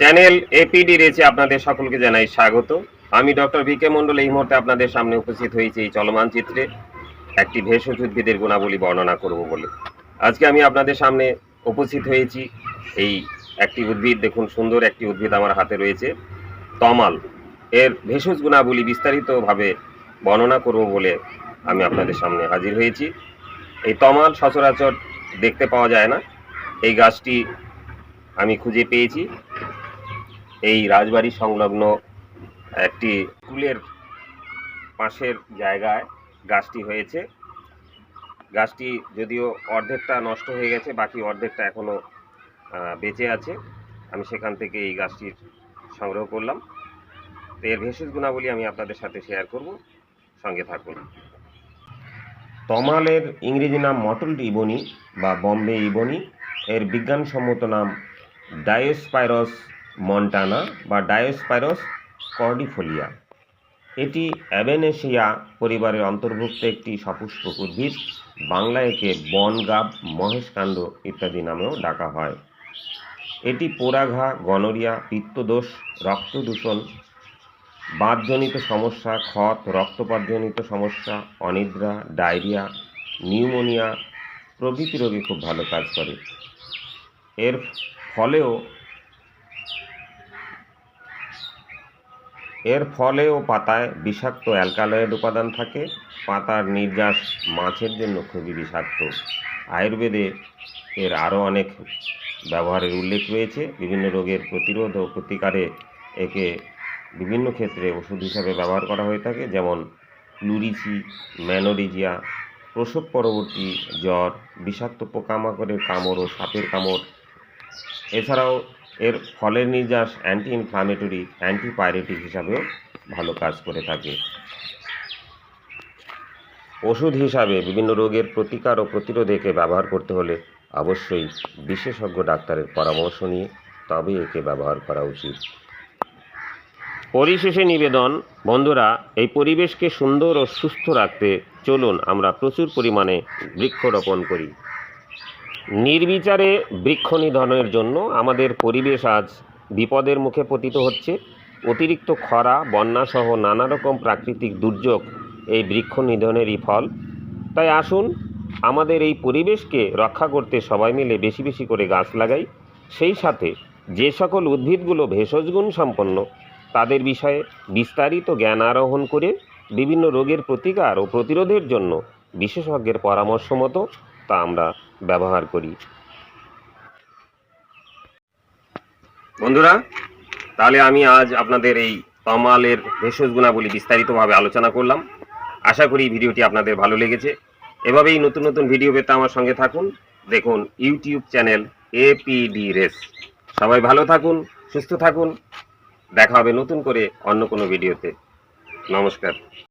Channel APD রয়েছে, আপনাদের সকলকে জানাই স্বাগত। আমি ডক্টর ভি কে মন্ডল এই মুহূর্তে আপনাদের সামনে উপস্থিত হয়েছি এই চলমান চিত্রে একটি ভেষজ উদ্ভিদের গুণাবলী বর্ণনা করব বলে। আজকে আমি আপনাদের সামনে উপস্থিত হয়েছি। এই একটি উদ্ভিদ, দেখুন, সুন্দর একটি উদ্ভিদ আমার হাতে রয়েছে। তমাল। এর ভেষজ গুণাবলী বিস্তারিতভাবে বর্ণনা করব বলে আমি আপনাদের সামনে হাজির হয়েছি। এই তমাল সচরাচর দেখতে পাওয়া যায় না। এই গাছটি আমি খুঁজে পেয়েছি। এই রাজবাড়ি সংলগ্ন একটি স্কুলের পাশের জায়গায় গাছটি হয়েছে। গাছটি যদিও অর্ধেকটা নষ্ট হয়ে গেছে, বাকি অর্ধেকটা এখনও বেঁচে আছে। আমি সেখান থেকে এই গাছটির সংগ্রহ করলাম। তো এর ভেষজ গুণাবলী আমি আপনাদের সাথে শেয়ার করব। সঙ্গে থাকুন। তমালের ইংরেজি নাম মটল ইবনি বা বম্বে ইবনি। এর বিজ্ঞানসম্মত নাম ডায়োস্পাইরস মন্টানা বা ডায়োস্পাইরস কর্ডিফোলিয়া। এটি অ্যাবেনেশিয়া পরিবারের অন্তর্ভুক্ত একটি সপুষ্পক উদ্ভিদ। বাংলায় একে বনগাব মহেশকাণ্ড ইত্যাদি নামেও ডাকা হয়। এটি পোড়াঘা, গনোরিয়া, পিত্তদোষ, রক্তদূষণ, বাতজনিত সমস্যা, ক্ষত, রক্তপাতজনিত সমস্যা, অনিদ্রা, ডায়রিয়া, নিউমোনিয়া প্রভৃতি রোগে খুব ভালো কাজ করে। এর ফলেও এর ফলে ও পাতায় বিষাক্ত অ্যালকালয়েড উপাদান থাকে। পাতার নির্যাস মাছের জন্য খুবই বিষাক্ত। আয়ুর্বেদে এর আরও অনেক ব্যবহারের উল্লেখ রয়েছে। বিভিন্ন রোগের প্রতিরোধ ও প্রতিকারে একে বিভিন্ন ক্ষেত্রে ওষুধ হিসাবে ব্যবহার করা হয়ে থাকে, যেমন প্লুরিচি ম্যানোরিজিয়া, প্রসব পরবর্তী জ্বর, বিষাক্ত পোকামাকড়ের কামড় ও সাপের কামড়। এছাড়াও এর ফলের নির্যাস অ্যান্টি ইনফ্লামেটরি অ্যান্টিপাইরেটিক হিসাবেও ভালো কাজ করে থাকে। ওষুধ হিসাবে বিভিন্ন রোগের প্রতিকার ও প্রতিরোধে একে ব্যবহার করতে হলে অবশ্যই বিশেষজ্ঞ ডাক্তারের পরামর্শ নিয়ে তবে একে ব্যবহার করা উচিত। পরিশেষে নিবেদন, বন্ধুরা, এই পরিবেশকে সুন্দর ও সুস্থ রাখতে চলুন আমরা প্রচুর পরিমাণে বৃক্ষরোপণ করি। নির্বিচারে বৃক্ষ নিধনের জন্য আমাদের পরিবেশ আজ বিপদের মুখে পতিত হচ্ছে। অতিরিক্ত খরা, বন্যাসহ নানা রকম প্রাকৃতিক দুর্যোগ এই বৃক্ষ নিধনেরই ফল। তাই আসুন, আমাদের এই পরিবেশকে রক্ষা করতে সবাই মিলে বেশি বেশি করে গাছ লাগাই। সেই সাথে যে সকল উদ্ভিদগুলো ভেষজ গুণ সম্পন্ন, তাদের বিষয়ে বিস্তারিত জ্ঞান আরোহণ করে বিভিন্ন রোগের প্রতিকার ও প্রতিরোধের জন্য বিশেষজ্ঞের পরামর্শ মতো তা আমরা ব্যবহার করি। বন্ধুরা, তাহলে আমি আজ আপনাদের এই তমালের ভেষজ গুণাবলী বিস্তারিতভাবে আলোচনা করলাম। আশা করি ভিডিওটি আপনাদের ভালো লেগেছে। এভাবেই নতুন নতুন ভিডিও পেতে আমার সঙ্গে থাকুন। দেখুন ইউটিউব চ্যানেল এপিডি রেস। সবাই ভালো থাকুন, সুস্থ থাকুন। দেখা হবে নতুন করে অন্য কোনো ভিডিওতে। নমস্কার।